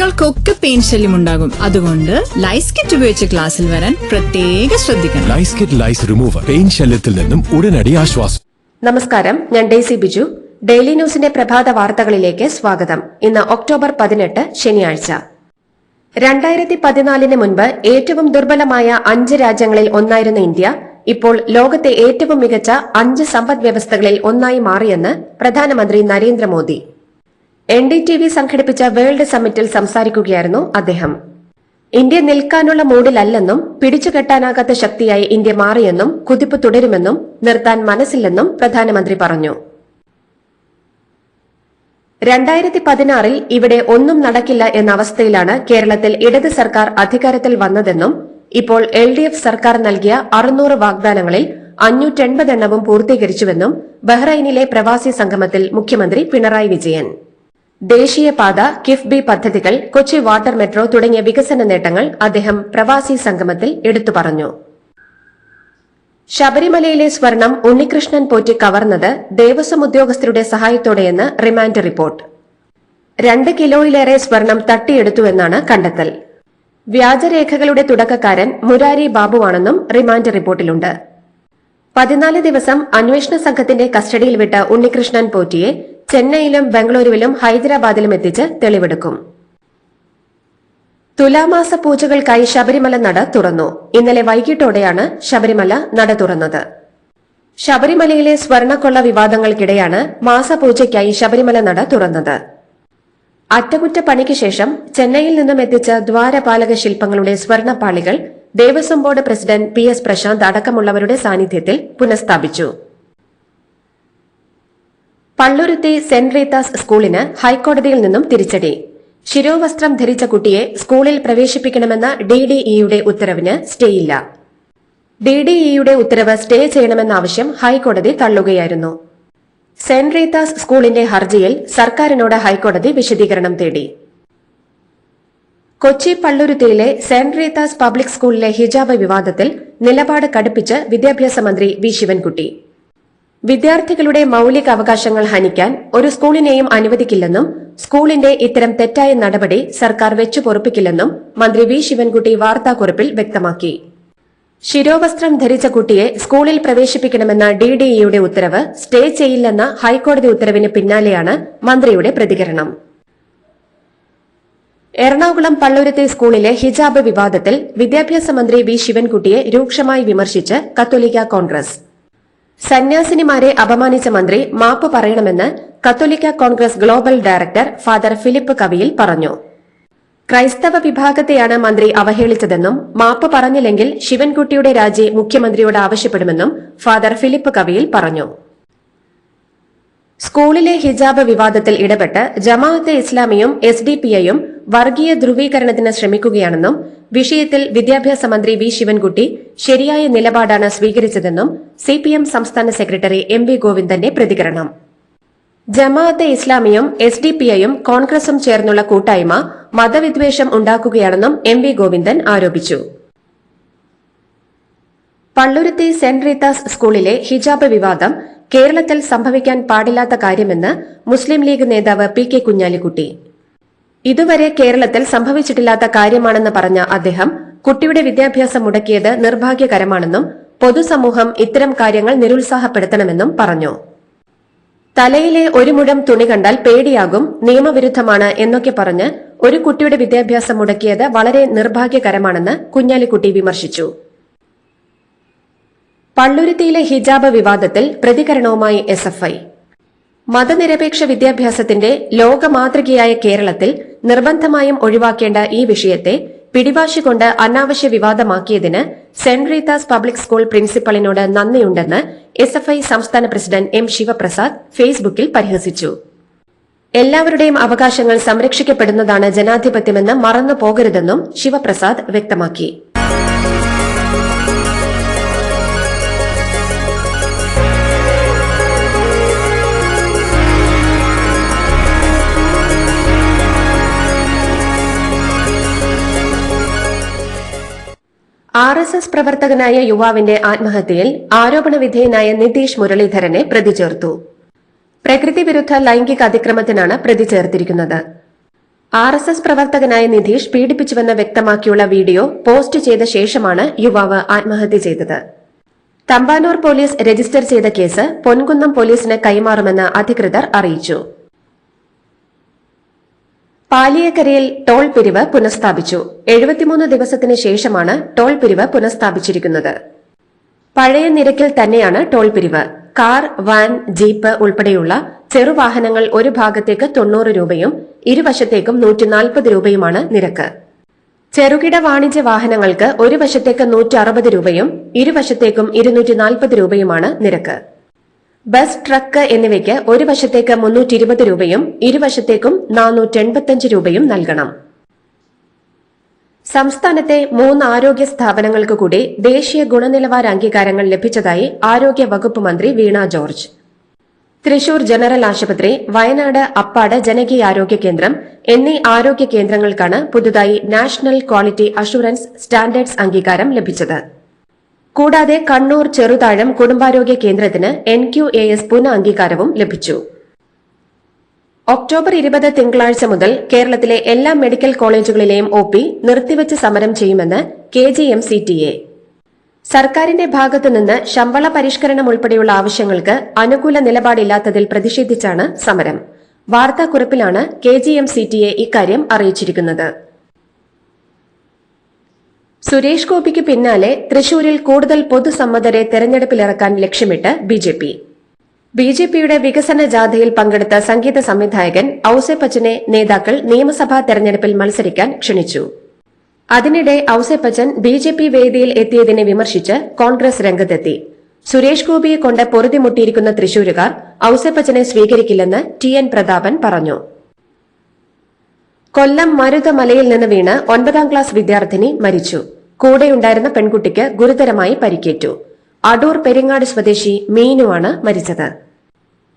കുട്ടികൾക്കൊക്കെ പെയിൻ ശല്യം ഉണ്ടാകും. അതുകൊണ്ട് ലൈസ് കിറ്റ് ഉപയോഗിച്ച് ക്ലാസ്സിൽ വരാൻ പ്രത്യേക ശ്രദ്ധിക്കണം. Lice kit lice remover pain ശല്യത്തിൽ നിന്നും ഉടനടി ആശ്വാസം. നമസ്കാരം ഞാൻ ഡേസി ബിജു. ഡെയിലി ന്യൂസിന്റെ പ്രഭാത വാർത്തകളിലേക്ക് സ്വാഗതം. ഇന്ന് ഒക്ടോബർ പതിനെട്ട് ശനിയാഴ്ച. രണ്ടായിരത്തി പതിനാലിന് മുൻപ് ഏറ്റവും ദുർബലമായ അഞ്ച് രാജ്യങ്ങളിൽ ഒന്നായിരുന്ന ഇന്ത്യ ഇപ്പോൾ ലോകത്തെ ഏറ്റവും മികച്ച അഞ്ച് സമ്പദ് വ്യവസ്ഥകളിൽ ഒന്നായി മാറിയെന്ന് പ്രധാനമന്ത്രി Narendra Modi. N D T V സംഘടിപ്പിച്ച വേൾഡ് സമ്മിറ്റിൽ സംസാരിക്കുകയായിരുന്നു അദ്ദേഹം. ഇന്ത്യ നിൽക്കാനുള്ള മൂഡിലല്ലെന്നും പിടിച്ചുകെട്ടാനാകാത്ത ശക്തിയായി ഇന്ത്യ മാറിയെന്നും കുതിപ്പ് തുടരുമെന്നും നിർത്താൻ മനസ്സില്ലെന്നും പ്രധാനമന്ത്രി പറഞ്ഞു. രണ്ടായിരത്തി പതിനാറിൽ ഇവിടെ ഒന്നും നടക്കില്ല എന്ന അവസ്ഥയിലാണ് കേരളത്തിൽ ഇടത് സർക്കാർ അധികാരത്തിൽ വന്നതെന്നും ഇപ്പോൾ എൽ ഡി എഫ് സർക്കാർ നൽകിയ അറുന്നൂറ് വാഗ്ദാനങ്ങളിൽ അഞ്ഞൂറ്റെൺപതെണ്ണവും പൂർത്തീകരിച്ചുവെന്നും ബഹ്റൈനിലെ പ്രവാസി സംഗമത്തിൽ മുഖ്യമന്ത്രി പിണറായി വിജയൻ. ദേശീയപാത കിഫ്ബി പദ്ധതികൾ കൊച്ചി വാട്ടർ മെട്രോ തുടങ്ങിയ വികസന നേട്ടങ്ങൾ അദ്ദേഹം പ്രവാസി സംഗമത്തിൽ എടുത്തു പറഞ്ഞു. ശബരിമലയിലെ സ്വർണം ഉണ്ണികൃഷ്ണൻ പോറ്റി കവർന്നത് ദേവസ്വം ഉദ്യോഗസ്ഥരുടെ സഹായത്തോടെയെന്ന് റിമാൻഡ് റിപ്പോർട്ട്. രണ്ട് കിലോയിലേറെ സ്വർണം തട്ടിയെടുത്തുവെന്നാണ് കണ്ടെത്തൽ. വ്യാജരേഖകളുടെ തുടക്കക്കാരൻ മുരാരി ബാബുവാണെന്നും റിമാൻഡ് റിപ്പോർട്ടിലുണ്ട്. പതിനാല് ദിവസം അന്വേഷണ സംഘത്തിന്റെ കസ്റ്റഡിയിൽ വിട്ട ഉണ്ണികൃഷ്ണൻ പോറ്റിയെ ചെന്നൈയിലും ബംഗളൂരുവിലും ഹൈദരാബാദിലും എത്തിച്ച് തെളിവെടുക്കും. തുലാമാസ പൂജകൾക്കായി ശബരിമല നട തുറന്നു. ഇന്നലെ വൈകിട്ടോടെയാണ് ശബരിമല നട തുറന്നത്. ശബരിമലയിലെ സ്വർണക്കൊള്ള വിവാദങ്ങൾക്കിടെയാണ് മാസപൂജയ്ക്കായി ശബരിമല നട തുറന്നത്. അറ്റകുറ്റപ്പണിക്ക് ശേഷം ചെന്നൈയിൽ നിന്നും എത്തിച്ച ദ്വാരപാലക ശില്പങ്ങളുടെ സ്വർണപ്പാളികൾ Devaswom board president P S Prashanth അടക്കമുള്ളവരുടെ സാന്നിധ്യത്തിൽ പുനഃസ്ഥാപിച്ചു. പള്ളുരുത്തി സെന്റ് റീത്താസ് സ്കൂളിന് ഹൈക്കോടതിയിൽ നിന്നും തിരിച്ചടി. ശിരോവസ്ത്രം ധരിച്ച കുട്ടിയെ സ്കൂളിൽ പ്രവേശിപ്പിക്കണമെന്ന ഡിഡിഇയുടെ ഉത്തരവിന് സ്റ്റേയില്ല. ഡിഡിഇയുടെ ഉത്തരവ് സ്റ്റേ ചെയ്യണമെന്ന ആവശ്യം ഹൈക്കോടതി തള്ളുകയായിരുന്നു. സെന്റ് റീത്താസ് സ്കൂളിന്റെ ഹർജിയിൽ സർക്കാരിനോട് ഹൈക്കോടതി വിശദീകരണം തേടി. കൊച്ചി പള്ളുരുത്തിയിലെ സെന്റ് റീത്താസ് പബ്ലിക് സ്കൂളിലെ ഹിജാബ് വിവാദത്തിൽ നിലപാട് കടുപ്പിച്ച് വിദ്യാഭ്യാസ മന്ത്രി വി ശിവൻകുട്ടി. വിദ്യാർത്ഥികളുടെ മൌലിക അവകാശങ്ങൾ ഹനിക്കാൻ ഒരു സ്കൂളിനെയും അനുവദിക്കില്ലെന്നും സ്കൂളിന്റെ ഇത്തരം തെറ്റായ നടപടി സർക്കാർ വെച്ചു പൊറുപ്പിക്കില്ലെന്നും മന്ത്രി വി. ശിവൻകുട്ടി വാർത്താക്കുറിപ്പിൽ വ്യക്തമാക്കി. ശിരോവസ്ത്രം ധരിച്ച കുട്ടിയെ സ്കൂളിൽ പ്രവേശിപ്പിക്കണമെന്ന ഡി ഡി ഇയുടെ ഉത്തരവ് സ്റ്റേ ചെയ്യില്ലെന്ന ഹൈക്കോടതി ഉത്തരവിന് പിന്നാലെയാണ് മന്ത്രിയുടെ പ്രതികരണം. എറണാകുളം പള്ളൂരത്തെ സ്കൂളിലെ ഹിജാബ് വിവാദത്തിൽ വിദ്യാഭ്യാസ മന്ത്രി വി. ശിവൻകുട്ടിയെ രൂക്ഷമായി വിമർശിച്ച് കത്തോലിക്ക കോൺഗ്രസ്. സന്യാസിനിമാരെ അപമാനിച്ച മന്ത്രി മാപ്പ് പറയണമെന്ന് കത്തോലിക്ക Congress global director father Philip കവിയിൽ പറഞ്ഞു. ക്രൈസ്തവ വിഭാഗത്തെയാണ് മന്ത്രി അവഹേളിച്ചതെന്നും മാപ്പ് പറഞ്ഞില്ലെങ്കിൽ ശിവൻകുട്ടിയുടെ രാജി മുഖ്യമന്ത്രിയോട് ആവശ്യപ്പെടുമെന്നും ഫാദർ ഫിലിപ്പ് കവിയിൽ പറഞ്ഞു. സ്കൂളിലെ ഹിജാബ് വിവാദത്തിൽ ഇടപെട്ട് ജമാഅത്തെ ഇസ്ലാമിയും എസ് ഡി പി ഐയും വർഗീയ ധ്രുവീകരണത്തിന് ശ്രമിക്കുകയാണെന്നും വിഷയത്തിൽ വിദ്യാഭ്യാസ മന്ത്രി വി. ശിവൻകുട്ടി ശരിയായ നിലപാടാണ് സ്വീകരിച്ചതെന്നും സിപിഎം സംസ്ഥാന സെക്രട്ടറി എം വി ഗോവിന്ദന്റെ പ്രതികരണം. ജമാഅത്തെ ഇസ്ലാമിയും എസ് ഡി പി ഐയും കോൺഗ്രസും ചേർന്നുള്ള കൂട്ടായ്മ മതവിദ്വേഷം ഉണ്ടാക്കുകയാണെന്നും എം വി ഗോവിന്ദൻ ആരോപിച്ചു. പള്ളുരുത്തി സെന്റ് റീത്താസ് സ്കൂളിലെ ഹിജാബ് വിവാദം കേരളത്തിൽ സംഭവിക്കാൻ പാടില്ലാത്ത കാര്യമെന്ന് മുസ്ലിം ലീഗ് നേതാവ് പി കെ കുഞ്ഞാലിക്കുട്ടി. ഇതുവരെ കേരളത്തിൽ സംഭവിച്ചിട്ടില്ലാത്ത കാര്യമാണെന്ന് പറഞ്ഞ അദ്ദേഹം കുട്ടിയുടെ വിദ്യാഭ്യാസം മുടക്കിയത് നിർഭാഗ്യകരമാണെന്നും പൊതുസമൂഹം ഇത്തരം കാര്യങ്ങൾ നിരുത്സാഹപ്പെടുത്തണമെന്നും പറഞ്ഞു. തലയിലെ ഒരു മുഴം തുണി കണ്ടാൽ പേടിയാകും നിയമവിരുദ്ധമാണ് എന്നൊക്കെ പറഞ്ഞ് ഒരു കുട്ടിയുടെ വിദ്യാഭ്യാസം മുടക്കിയത് വളരെ നിർഭാഗ്യകരമാണെന്ന് കുഞ്ഞാലിക്കുട്ടി വിമർശിച്ചു. പള്ളുരുത്തിയിലെ ഹിജാബ് വിവാദത്തിൽ പ്രതികരണവുമായി എസ് എഫ് ഐ. മതനിരപേക്ഷ വിദ്യാഭ്യാസത്തിന്റെ ലോകമാതൃകയായ കേരളത്തിൽ നിർബന്ധമായും ഒഴിവാക്കേണ്ട ഈ വിഷയത്തെ പിടിവാശി കൊണ്ട് അനാവശ്യ വിവാദമാക്കിയതിന് സെന്റ് റീതാസ് പബ്ലിക് സ്കൂൾ പ്രിൻസിപ്പളിനോട് നന്ദിയുണ്ടെന്ന് എസ് എഫ് ഐ സംസ്ഥാന പ്രസിഡന്റ് എം ശിവപ്രസാദ് ഫേസ്ബുക്കിൽ പരിഹസിച്ചു. എല്ലാവരുടെയും അവകാശങ്ങൾ സംരക്ഷിക്കപ്പെടുന്നതാണ് ജനാധിപത്യമെന്ന് മറന്നു പോകരുതെന്നും ശിവപ്രസാദ് വ്യക്തമാക്കി. എസ് പ്രവർത്തകനായ യുവാവിന്റെ ആത്മഹത്യയിൽ ആരോപണ വിധേയനായ നിതീഷ് മുരളീധരനെ പ്രതി ചേർത്തു പ്രകൃതി വിരുദ്ധ ലൈംഗിക അതിക്രമത്തിനാണ് പ്രതി ചേർത്തിരിക്കുന്നത് ആർ എസ് എസ് പ്രവർത്തകനായ നിതീഷ് പീഡിപ്പിച്ചുവെന്ന് വ്യക്തമാക്കിയുള്ള വീഡിയോ പോസ്റ്റ് ചെയ്ത ശേഷമാണ് യുവാവ് ആത്മഹത്യ ചെയ്തത്. തമ്പാനൂർ പോലീസ് രജിസ്റ്റർ ചെയ്ത കേസ് പൊൻകുന്നം പോലീസിന് കൈമാറുമെന്ന് അധികൃതർ അറിയിച്ചു. പാലിയക്കരയിൽ ടോൾ പിരിവ് പുനഃസ്ഥാപിച്ചു. എഴുപത്തിമൂന്ന് ദിവസത്തിന് ശേഷമാണ് ടോൾ പിരിവ് പുനഃസ്ഥാപിച്ചിരിക്കുന്നത്. പഴയ നിരക്കിൽ തന്നെയാണ് ടോൾ പിരിവ്. കാർ വാൻ ജീപ്പ് ഉൾപ്പെടെയുള്ള ചെറുവാഹനങ്ങൾ ഒരു ഭാഗത്തേക്ക് തൊണ്ണൂറ് രൂപയും ഇരുവശത്തേക്കും നൂറ്റി നാൽപ്പത് രൂപയുമാണ് നിരക്ക്. ചെറുകിട വാണിജ്യ വാഹനങ്ങൾക്ക് ഒരു വശത്തേക്ക് നൂറ്റി അറുപത് രൂപയും ഇരുവശത്തേക്കും ഇരുന്നൂറ്റി നാൽപ്പത് രൂപയുമാണ് നിരക്ക്. ബസ് ട്രക്ക് എന്നിവയ്ക്ക് ഒരു വശത്തേക്ക് മുന്നൂറ്റി ഇരുപത് രൂപയും ഇരുവശത്തേക്കും നാനൂറ്റി എൺപത്തിയഞ്ച് രൂപയും നൽകണം. സംസ്ഥാനത്തെ മൂന്ന് ആരോഗ്യ സ്ഥാപനങ്ങൾക്ക് കൂടി ദേശീയ ഗുണനിലവാര അംഗീകാരങ്ങൾ ലഭിച്ചതായി ആരോഗ്യ വകുപ്പ് മന്ത്രി വീണ ജോർജ്. തൃശൂർ ജനറൽ ആശുപത്രി വയനാട് അപ്പാട് ജനകീയ ആരോഗ്യ കേന്ദ്രം എന്നീ ആരോഗ്യ കേന്ദ്രങ്ങൾക്കാണ് പുതുതായി നാഷണൽ ക്വാളിറ്റി അഷുറൻസ് സ്റ്റാൻഡേർഡ്സ് അംഗീകാരം ലഭിച്ചത്. കൂടാതെ കണ്ണൂർ ചെറുതാഴം കുടുംബാരോഗ്യ കേന്ദ്രത്തിന് എൻ ക്യു എ എസ് പുനഃഅംഗീകാരവും ലഭിച്ചു. ഒക്ടോബർ ഇരുപത് തിങ്കളാഴ്ച മുതൽ കേരളത്തിലെ എല്ലാ മെഡിക്കൽ കോളേജുകളിലെയും ഒ പി നിർത്തിവച്ച് സമരം ചെയ്യുമെന്ന് K G M C T A. സർക്കാരിന്റെ ഭാഗത്തുനിന്ന് ശമ്പള പരിഷ്കരണം ഉൾപ്പെടെയുള്ള ആവശ്യങ്ങൾക്ക് അനുകൂല നിലപാടില്ലാത്തതിൽ പ്രതിഷേധിച്ചാണ് സമരം. വാർത്താക്കുറിപ്പിലാണ് K G M C T A ഇക്കാര്യം അറിയിച്ചിരിക്കുന്നത്. സുരേഷ് ഗോപിക്ക് പിന്നാലെ തൃശൂരിൽ കൂടുതൽ പൊതുസമ്മതരെ തെരഞ്ഞെടുപ്പിലിറക്കാൻ ലക്ഷ്യമിട്ട് B J P. B J പിയുടെ വികസന ജാഥയിൽ പങ്കെടുത്ത സംഗീത സംവിധായകൻ ഔസേപ്പച്ചനെ നേതാക്കൾ നിയമസഭാ തെരഞ്ഞെടുപ്പിൽ മത്സരിക്കാൻ ക്ഷണിച്ചു. അതിനിടെ ഔസേപ്പച്ചൻ ബി ജെ പി വേദിയിൽ എത്തിയതിനെ വിമർശിച്ച് കോൺഗ്രസ് രംഗത്തെത്തി. സുരേഷ് ഗോപിയെ കൊണ്ട് പൊറുതിമുട്ടിയിരിക്കുന്ന തൃശൂരുകാർ ഔസേപ്പച്ചനെ സ്വീകരിക്കില്ലെന്ന് ടി എൻ പ്രതാപൻ പറഞ്ഞു. കൊല്ലം മരുതമലയിൽ നിന്ന് വീണ് ഒൻപതാം ക്ലാസ് വിദ്യാർത്ഥിനി മരിച്ചു. കൂടെയുണ്ടായിരുന്ന പെൺകുട്ടിക്ക് ഗുരുതരമായി പരിക്കേറ്റു. അടൂർ പെരിങ്ങാട് സ്വദേശി മീനുവാണ് മരിച്ചത്.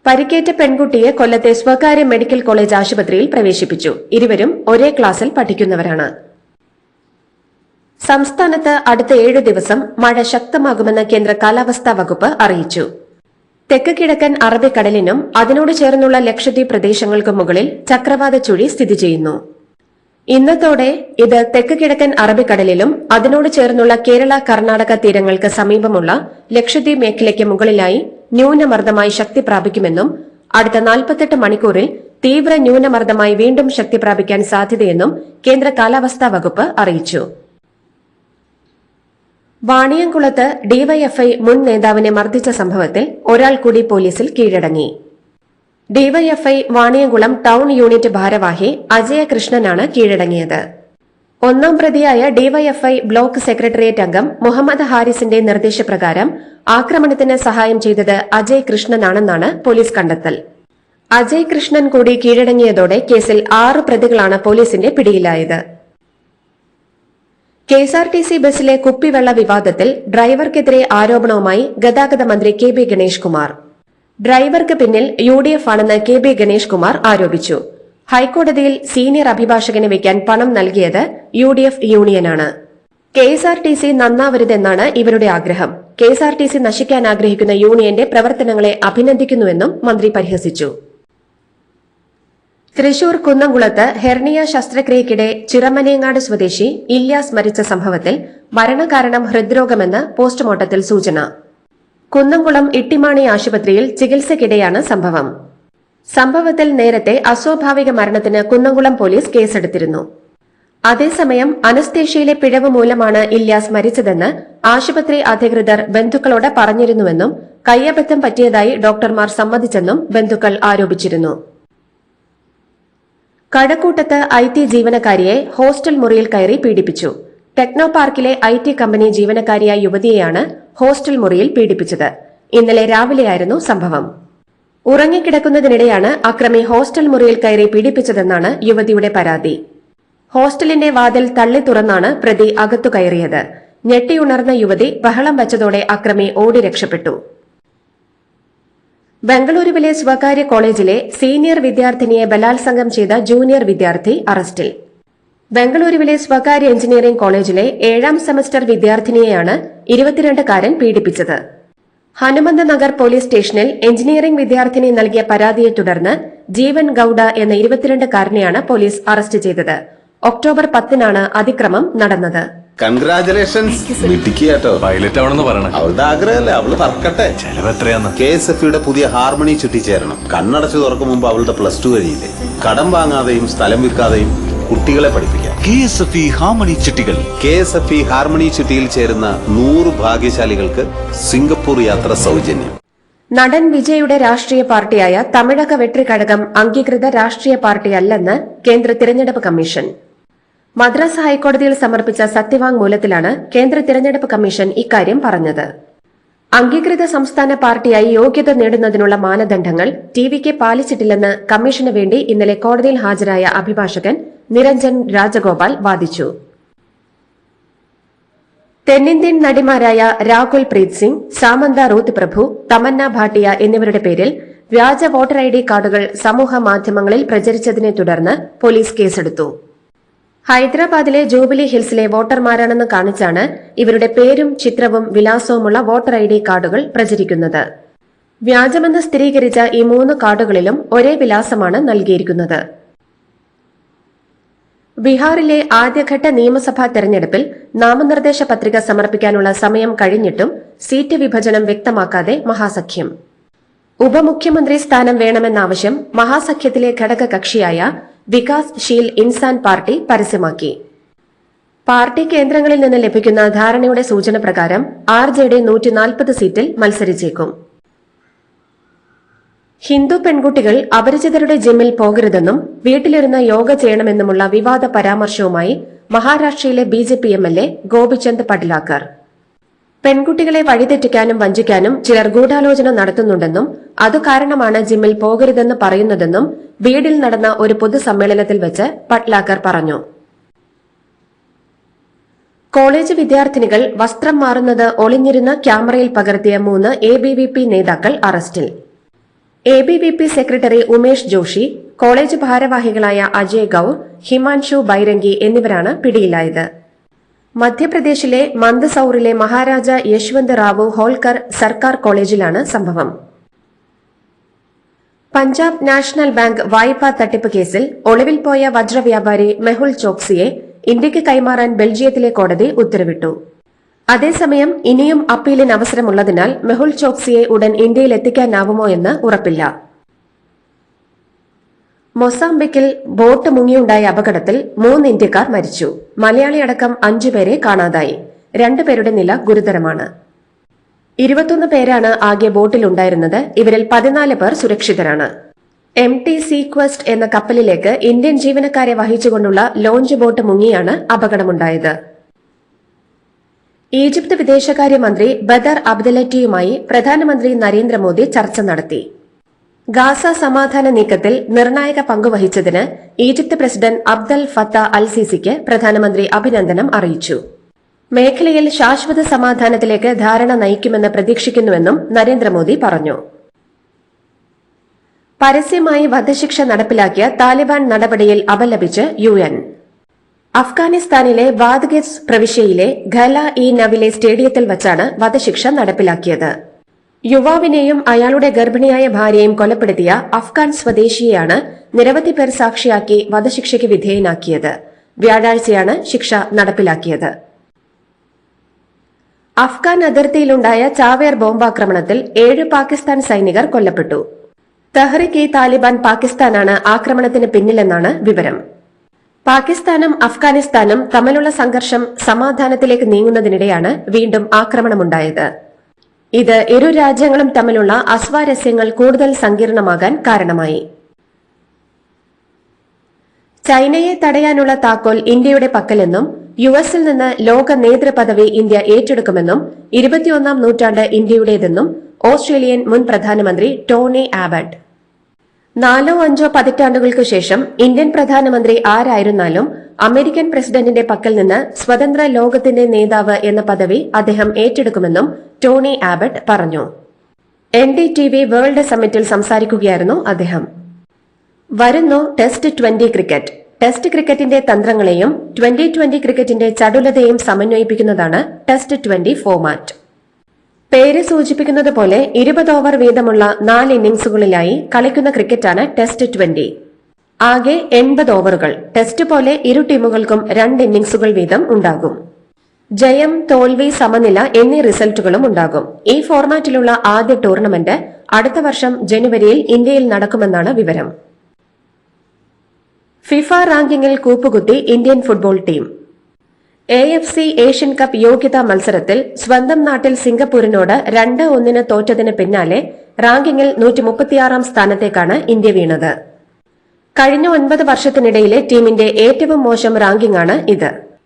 പരിക്കേറ്റ പെൺകുട്ടിയെ കൊല്ലത്തെ സ്വകാര്യ മെഡിക്കൽ കോളേജ് ആശുപത്രിയിൽ പ്രവേശിപ്പിച്ചു. ഇരുവരും ഒരേ ക്ലാസ്സിൽ പഠിക്കുന്നവരാണ്. സംസ്ഥാനത്ത് അടുത്ത ഏഴു ദിവസം മഴ ശക്തമാകുമെന്ന് കേന്ദ്ര കാലാവസ്ഥാ വകുപ്പ് അറിയിച്ചു. തെക്ക് കിഴക്കൻ അറബിക്കടലിനും അതിനോട് ചേർന്നുള്ള ലക്ഷദ്വീപ് പ്രദേശങ്ങൾക്കും മുകളിൽ ചക്രവാത ചുഴി സ്ഥിതി ചെയ്യുന്നു. ഇന്നത്തോടെ ഇത് തെക്ക് കിഴക്കൻ അറബിക്കടലിലും അതിനോട് ചേർന്നുള്ള കേരള കർണാടക തീരങ്ങൾക്ക് സമീപമുള്ള ലക്ഷദ്വീപ് മേഖലയ്ക്ക് മുകളിലായി ന്യൂനമർദ്ദമായി ശക്തി പ്രാപിക്കുമെന്നും അടുത്ത നാൽപ്പത്തെട്ട് മണിക്കൂറിൽ തീവ്ര ന്യൂനമർദ്ദമായി വീണ്ടും ശക്തി പ്രാപിക്കാൻ സാധ്യതയെന്നും കേന്ദ്ര കാലാവസ്ഥാ വകുപ്പ് അറിയിച്ചു. വാണിയംകുളത്ത് ഡിവൈഎഫ്ഐ മുൻ നേതാവിനെ മർദ്ദിച്ച സംഭവത്തിൽ ഒരാൾ കൂടി പോലീസിൽ കീഴടങ്ങി. ഡിവൈഎഫ്ഐ വാണിയംകുളം ടൌൺ യൂണിറ്റ് ഭാരവാഹി അജയകൃഷ്ണനാണ് കീഴടങ്ങിയത്. ഒന്നാം പ്രതിയായ ഡിവൈഎഫ്ഐ ബ്ലോക്ക് സെക്രട്ടേറിയറ്റ് അംഗം മുഹമ്മദ് ഹാരിസിന്റെ നിർദ്ദേശപ്രകാരം ആക്രമണത്തിന് സഹായം ചെയ്തത് അജയ് കൃഷ്ണനാണെന്നാണ് പോലീസ് കണ്ടെത്തൽ. അജയ് കൃഷ്ണൻ കൂടി കീഴടങ്ങിയതോടെ കേസിൽ ആറ് പ്രതികളാണ് പോലീസിന്റെ പിടിയിലായത്. കെഎസ്ആർടിസി ബസ്സിലെ കുപ്പിവെള്ള വിവാദത്തിൽ ഡ്രൈവർക്കെതിരെ ആരോപണവുമായി ഗതാഗത മന്ത്രി കെ ബി ഗണേഷ് കുമാർ ഡ്രൈവർക്ക് പിന്നിൽ യു ഡി എഫ് ആണെന്ന് കെ ബി ഗണേഷ് കുമാർ ആരോപിച്ചു. ഹൈക്കോടതിയിൽ സീനിയർ അഭിഭാഷകന് വയ്ക്കാൻ പണം നൽകിയത് U D F യൂണിയനാണ്. K S R T C നന്നാവരുതെന്നാണ് ഇവരുടെ ആഗ്രഹം. K S R T C നശിക്കാൻ ആഗ്രഹിക്കുന്ന യൂണിയന്റെ പ്രവർത്തനങ്ങളെ അഭിനന്ദിക്കുന്നുവെന്നും മന്ത്രി പരിഹസിച്ചു. തൃശൂർ കുന്നംകുളത്ത് ഹെർണിയ ശസ്ത്രക്രിയയ്ക്കിടെ ചിറമനേങ്ങാട് സ്വദേശി ഇല്യാസ് മരിച്ച സംഭവത്തിൽ മരണകാരണം ഹൃദ്രോഗമെന്ന് പോസ്റ്റ്മോർട്ടത്തിൽ സൂചന. കുന്നംകുളം ഇട്ടിമാണി ആശുപത്രിയിൽ ചികിത്സയ്ക്കിടെയാണ് സംഭവം. സംഭവത്തിൽ നേരത്തെ അസ്വാഭാവിക മരണത്തിന് കുന്നംകുളം പോലീസ് കേസെടുത്തിരുന്നു. അതേസമയം അനസ്തേഷ്യയിലെ പിഴവ് മൂലമാണ് ഇല്യാസ് മരിച്ചതെന്ന് ആശുപത്രി അധികൃതർ ബന്ധുക്കളോട് പറഞ്ഞിരുന്നുവെന്നും കയ്യബദ്ധം പറ്റിയതായി ഡോക്ടർമാർ സമ്മതിച്ചെന്നും ബന്ധുക്കൾ ആരോപിച്ചിരുന്നു. കഴക്കൂട്ടത്ത് ഐ ടി ജീവനക്കാരിയെ ഹോസ്റ്റൽ മുറിയിൽ കയറി പീഡിപ്പിച്ചു. ടെക്നോ പാർക്കിലെ ഐ ടി കമ്പനി ജീവനക്കാരിയായ യുവതിയെയാണ് ഹോസ്റ്റൽ മുറിയിൽ പീഡിപ്പിച്ചത്. ഇന്നലെ രാവിലെയായിരുന്നു സംഭവം. ഉറങ്ങിക്കിടക്കുന്നതിനിടെയാണ് അക്രമി ഹോസ്റ്റൽ മുറിയിൽ കയറി പീഡിപ്പിച്ചതെന്നാണ് യുവതിയുടെ പരാതി. ഹോസ്റ്റലിന്റെ വാതിൽ തള്ളി തുറന്നാണ് പ്രതി അകത്തു കയറിയത്. ഞെട്ടിയുണർന്ന യുവതി ബഹളം വച്ചതോടെ അക്രമി ഓടി രക്ഷപ്പെട്ടു. ബംഗളൂരുവിലെ സ്വകാര്യ കോളേജിലെ സീനിയർ വിദ്യാർത്ഥിനിയെ ബലാത്സംഗം ചെയ്ത ജൂനിയർ വിദ്യാർത്ഥി അറസ്റ്റിൽ. ബംഗളൂരുവിലെ സ്വകാര്യ എഞ്ചിനീയറിംഗ് കോളേജിലെ ഏഴാം സെമസ്റ്റർ വിദ്യാർത്ഥിനിയെയാണ് ഇരുപത്തിരണ്ടുകാരൻ പീഡിപ്പിച്ചത്. ഹനുമന്ത് നഗർ പോലീസ് സ്റ്റേഷനിൽ എഞ്ചിനീയറിംഗ് വിദ്യാർത്ഥിനി നൽകിയ പരാതിയെ തുടർന്ന് ജീവൻ ഗൌഡ എന്ന ഇരുപത്തിരണ്ടുകാരനെയാണ് പോലീസ് അറസ്റ്റ് ചെയ്തത്. ഒക്ടോബർ പത്തിനാണ് അതിക്രമം നടന്നത്. കൺഗ്രാചുലേഷൻസ് മിടുക്കിയാട്ടോ പൈലറ്റ് ആവണമെന്ന് പറയണം. അവളുടെ ആഗ്രഹമല്ലേ? അവൾ പറക്കട്ടെ ചെലവ് എത്രയാന്ന്? കെ എസ് എഫ് യുടെ പുതിയ ഹാർമണി ചുറ്റിച്ചേരണം. കണ്ണടച്ചു തുറക്കും മുമ്പ് അവളുടെ പ്ലസ് ടു കഴിയില്ലേ? കടം വാങ്ങാതെയും സ്ഥലം വിൽക്കാതെയും കുട്ടികളെ പഠിപ്പിക്കാം. K S F E harmony ചിട്ടികൾ K S F E harmony ചുറ്റിയിൽ ചേരുന്ന നൂറ് ഭാഗ്യശാലികൾക്ക് സിംഗപ്പൂർ യാത്ര സൗജന്യം. നടൻ വിജയുടെ രാഷ്ട്രീയ പാർട്ടിയായ തമിഴക വെട്രിക്കഴകം അംഗീകൃത രാഷ്ട്രീയ പാർട്ടിയല്ലെന്ന് കേന്ദ്ര തിരഞ്ഞെടുപ്പ് കമ്മീഷൻ. മദ്രാസ് ഹൈക്കോടതിയിൽ സമർപ്പിച്ച സത്യവാങ്മൂലത്തിലാണ് കേന്ദ്ര തിരഞ്ഞെടുപ്പ് കമ്മീഷൻ ഇക്കാര്യം പറഞ്ഞത്. അംഗീകൃത സംസ്ഥാന പാർട്ടിയായി യോഗ്യത നേടുന്നതിനുള്ള മാനദണ്ഡങ്ങൾ ടി വിക്ക് പാലിച്ചിട്ടില്ലെന്ന് കമ്മീഷന് വേണ്ടി ഇന്നലെ കോടതിയിൽ ഹാജരായ അഭിഭാഷകൻ നിരഞ്ജൻ രാജഗോപാൽ വാദിച്ചു. തെന്നിന്ത്യൻ നടിമാരായ രാഹുൽ പ്രീത് സിംഗ് സാമന്ത റൂത്ത് പ്രഭു തമന്ന ഭാട്ടിയ എന്നിവരുടെ പേരിൽ വ്യാജ വോട്ടർ ഐ ഡി കാർഡുകൾ സമൂഹ മാധ്യമങ്ങളിൽ പ്രചരിച്ചതിനെ തുടർന്ന് പോലീസ് കേസെടുത്തു. ഹൈദരാബാദിലെ ജൂബിലി ഹിൽസിലെ വോട്ടർമാരാണെന്ന് കാണിച്ചാണ് ഇവരുടെ പേരും ചിത്രവും വിലാസവുമുള്ള വോട്ടർ ഐ ഡി കാർഡുകൾ പ്രചരിക്കുന്നത്. വ്യാജമെന്ന് സ്ഥിരീകരിച്ച ഈ മൂന്ന് കാർഡുകളിലും ഒരേ വിലാസമാണ് നൽകിയിരിക്കുന്നത്. ബീഹാറിലെ ആദ്യഘട്ട നിയമസഭാ തെരഞ്ഞെടുപ്പിൽ നാമനിർദ്ദേശ പത്രിക സമർപ്പിക്കാനുള്ള സമയം കഴിഞ്ഞിട്ടും സീറ്റ് വിഭജനം വ്യക്തമാക്കാതെ മഹാസഖ്യം. ഉപമുഖ്യമന്ത്രി സ്ഥാനം വേണമെന്ന മഹാസഖ്യത്തിലെ ഘടകകക്ഷിയായ വികാസ് ശീൽ ഇൻസാൻ പാർട്ടി പരസ്യമാക്കി. പാർട്ടി കേന്ദ്രങ്ങളിൽ നിന്ന് ലഭിക്കുന്ന ധാരണയുടെ സൂചന പ്രകാരം ആർ ജെ ഡി സീറ്റിൽ മത്സരിച്ചേക്കും. ഹിന്ദു പെൺകുട്ടികൾ അപരിചിതരുടെ ജിമ്മിൽ പോകരുതെന്നും വീട്ടിലിരുന്ന് യോഗ ചെയ്യണമെന്നുമുള്ള വിവാദ പരാമർശവുമായി മഹാരാഷ്ട്രയിലെ B J P M L A Gopichand Padalkar. പെൺകുട്ടികളെ വഴിതെറ്റിക്കാനും വഞ്ചിക്കാനും ചിലർ ഗൂഢാലോചന നടത്തുന്നുണ്ടെന്നും അതു കാരണമാണ് ജിമ്മിൽ പോകരുതെന്ന് പറയുന്നതെന്നും വീടിൽ നടന്ന ഒരു പൊതുസമ്മേളനത്തിൽ വെച്ച് പട്ലാക്കർ പറഞ്ഞു. കോളേജ് വിദ്യാർത്ഥിനികൾ വസ്ത്രം മാറുന്നത് ഒളിഞ്ഞിരുന്ന ക്യാമറയിൽ പകർത്തിയ മൂന്ന് എ ബി വി പി നേതാക്കൾ അറസ്റ്റിൽ. A B V P secretary Umesh Joshi college ഭാരവാഹികളായ അജയ് ഗൌർ ഹിമാൻഷു ബൈരങ്കി എന്നിവരാണ് പിടിയിലായത്. മധ്യപ്രദേശിലെ മന്ദസൌറിലെ മഹാരാജ യശ്വന്ത് റാവു ഹോൾക്കർ സർക്കാർ കോളേജിലാണ് സംഭവം. പഞ്ചാബ് നാഷണൽ ബാങ്ക് വായ്പാ തട്ടിപ്പ് കേസിൽ ഒളിവിൽ പോയ വജ്രവ്യാപാരി മെഹുൽ ചോക്സിയെ ഇന്ത്യയ്ക്ക് കൈമാറാൻ ബെൽജിയത്തിലെ കോടതി ഉത്തരവിട്ടു. അതേസമയം ഇനിയും അപ്പീലിന് അവസരമുള്ളതിനാൽ മെഹുൽ ചോക്സിയെ ഉടൻ ഇന്ത്യയിൽ എത്തിക്കാനാവുമോ എന്ന് ഉറപ്പില്ല. മൊസാംബിക്കിൽ ബോട്ട് മുങ്ങിയുണ്ടായ അപകടത്തിൽ മൂന്ന് ഇന്ത്യക്കാർ മരിച്ചു. മലയാളിയടക്കം അഞ്ചുപേരെ കാണാതായി. രണ്ടുപേരുടെ നില ഗുരുതരമാണ്. ഇരുപത്തൊന്ന് പേരാണ് ആകെ ബോട്ടിലുണ്ടായിരുന്നത്. ഇവരിൽ പതിനാല് പേർ സുരക്ഷിതരാണ്. എം ടി സീക്വസ്റ്റ് എന്ന കപ്പലിലേക്ക് ഇന്ത്യൻ ജീവനക്കാരെ വഹിച്ചുകൊണ്ടുള്ള ലോഞ്ച് ബോട്ട് മുങ്ങിയാണ് അപകടമുണ്ടായത്. ഈജിപ്ത് വിദേശകാര്യമന്ത്രി ബദർ അബ്ദലറ്റിയുമായി പ്രധാനമന്ത്രി നരേന്ദ്രമോദി ചർച്ച നടത്തി. ഗാസ സമാധാന നീക്കത്തിൽ നിർണായക പങ്കുവഹിച്ചതിന് Egypt president Abdel Fattah al സിസിക്ക് പ്രധാനമന്ത്രി അഭിനന്ദനം അറിയിച്ചു. മേഖലയിൽ ശാശ്വത സമാധാനത്തിലേക്ക് ധാരണ നയിക്കുമെന്ന് പ്രതീക്ഷിക്കുന്നുവെന്നും നരേന്ദ്രമോദി പറഞ്ഞു. പരസ്യമായി വധശിക്ഷ നടപ്പിലാക്കിയ താലിബാൻ നടപടിയിൽ അപലപിച്ച് യു എൻ. അഫ്ഗാനിസ്ഥാനിലെ വാദ്ഗിസ് പ്രവിശ്യയിലെ ഖല ഇ നവിലെ സ്റ്റേഡിയത്തിൽ വച്ചാണ് വധശിക്ഷ നടപ്പിലാക്കിയത്. യുവാവിനെയും അയാളുടെ ഗർഭിണിയായ ഭാര്യയും കൊലപ്പെടുത്തിയ അഫ്ഗാൻ സ്വദേശിയെയാണ് നിരവധി പേർ സാക്ഷിയാക്കി വധശിക്ഷയ്ക്ക് വിധേയനാക്കിയത്. വ്യാഴാഴ്ചയാണ് ശിക്ഷ നടപ്പിലാക്കിയത്. അഫ്ഗാൻ അതിർത്തിയിലുണ്ടായ ചാവേർ ബോംബാക്രമണത്തിൽ ഏഴ് പാകിസ്ഥാൻ സൈനികർ കൊല്ലപ്പെട്ടു. തെഹ്റിക് ഇ താലിബാൻ പാകിസ്ഥാനാണ് ആക്രമണത്തിന് പിന്നിലെന്നാണ് വിവരം. പാകിസ്ഥാനും അഫ്ഗാനിസ്ഥാനും തമ്മിലുള്ള സംഘർഷം സമാധാനത്തിലേക്ക് നീങ്ങുന്നതിനിടെയാണ് വീണ്ടും ആക്രമണമുണ്ടായത്. ഇത് ഇരു രാജ്യങ്ങളും തമ്മിലുള്ള അസ്വാരസ്യങ്ങൾ കൂടുതൽ സങ്കീർണമാകാൻ കാരണമായി. ചൈനയെ തടയാനുള്ള താക്കോൽ ഇന്ത്യയുടെ പക്കലെന്നും യു എസിൽ നിന്ന് ലോക നേതൃപദവി ഇന്ത്യ ഏറ്റെടുക്കുമെന്നും ഇരുപത്തിയൊന്നാം നൂറ്റാണ്ട് ഇന്ത്യയുടേതെന്നും ഓസ്ട്രേലിയൻ മുൻ പ്രധാനമന്ത്രി ടോണി ആബട്ട്. നാലോ അഞ്ചോ പതിറ്റാണ്ടുകൾക്ക് ശേഷം ഇന്ത്യൻ പ്രധാനമന്ത്രി ആരായിരുന്നാലും അമേരിക്കൻ പ്രസിഡന്റിന്റെ പക്കൽ നിന്ന് സ്വതന്ത്ര ലോകത്തിന്റെ നേതാവ് എന്ന പദവി അദ്ദേഹം ഏറ്റെടുക്കുമെന്നും ടോണി ആബട്ട് പറഞ്ഞു. N D T V world സമ്മിറ്റിൽ സംസാരിക്കുകയായിരുന്നു അദ്ദേഹം. വരുന്നു ടെസ്റ്റ് ട്വന്റി ക്രിക്കറ്റ്. ടെസ്റ്റ് ക്രിക്കറ്റിന്റെ തന്ത്രങ്ങളെയും ട്വന്റി ട്വന്റി ക്രിക്കറ്റിന്റെ ചടുലതയും സമന്വയിപ്പിക്കുന്നതാണ് ടെസ്റ്റ് ട്വന്റി ഫോമാറ്റ്. പേര് സൂചിപ്പിക്കുന്നത് പോലെ ഇരുപത് ഓവർ വീതമുള്ള നാല് ഇന്നിംഗ്സുകളിലായി കളിക്കുന്ന ക്രിക്കറ്റാണ് ടെസ്റ്റ് ട്വന്റി. ആകെ എൺപത് ഓവറുകൾ. ടെസ്റ്റ് പോലെ ഇരു ടീമുകൾക്കും രണ്ട് ഇന്നിംഗ്സുകൾ വീതം ഉണ്ടാകും. ജയം തോൽവി സമനില എന്നീ റിസൾട്ടുകളും ഉണ്ടാകും. ഈ ഫോർമാറ്റിലുള്ള ആദ്യ ടൂർണമെന്റ് അടുത്ത വർഷം ജനുവരിയിൽ ഇന്ത്യയിൽ നടക്കുമെന്നാണ് വിവരം. ഫിഫ റാങ്കിങ്ങിൽ കൂപ്പുകുത്തി Indian football team. A F C Asian cup യോഗ്യതാ മത്സരത്തിൽ സ്വന്തം നാട്ടിൽ സിംഗപ്പൂരിനോട് രണ്ട് ഒന്നിന് തോറ്റതിന് പിന്നാലെ റാങ്കിങ്ങിൽ നൂറ്റി മുപ്പത്തിയാറാം സ്ഥാനത്തേക്കാണ് ഇന്ത്യ വീണത്. കഴിഞ്ഞ ഒൻപത് വർഷത്തിനിടയിലെ ടീമിന്റെ ഏറ്റവും മോശം റാങ്കിംഗ് ആണ് ഇത്.